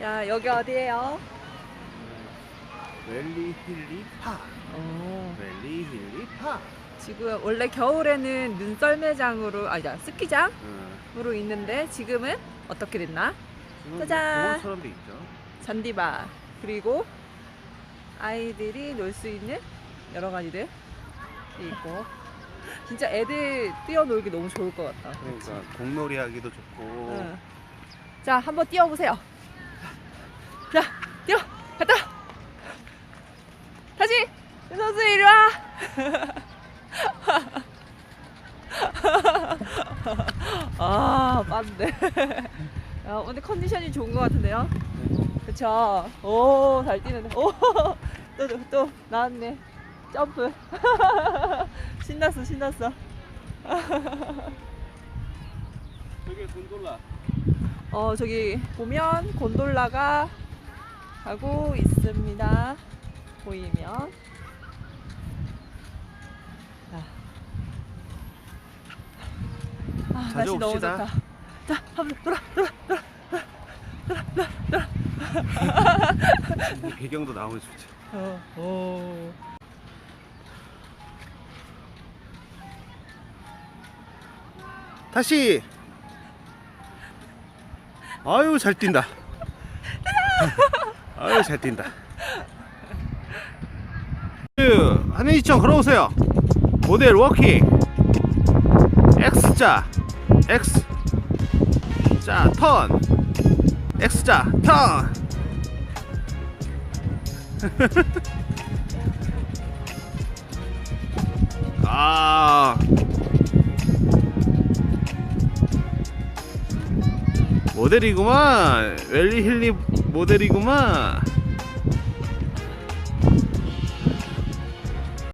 야 여기 어디예요? 웰리 힐리 파. 어, 웰리 힐리 파. 지금 원래 겨울에는 눈썰매장으로 아니다 스키장으로 응. 있는데 지금은 어떻게 됐나? 지금 짜잔. 공원처럼 돼 있죠. 잔디바 그리고 아이들이 놀 수 있는 여러 가지들 있고 진짜 애들 뛰어놀기 너무 좋을 것 같다. 그러니까 공놀이 하기도 좋고. 응. 자 한번 뛰어보세요. 자 뛰어 갔다. 다시 이 선수 이리 와. 아 맞네. 야, 오늘 컨디션이 좋은 것 같은데요? 그쵸? 오, 잘 뛰는데. 오, 또, 또, 또, 나왔네. 점프. 신났어, 신났어. 저기 곤돌라. 어, 저기 보면 곤돌라가 가고 있습니다. 보이면. 자. 아, 날씨 너무 옵시다. 좋다. 자, 한번 돌아, 돌아. 이 배경도 나오면 좋지. 어, 오. 다시. 아유 잘 뛴다. 아유 잘 뛴다. 그, 한혜지청 걸어오세요. 모델 워킹. X자. X. 자 턴. X자 턴. 모델이구만. 웰리 힐리 모델이구만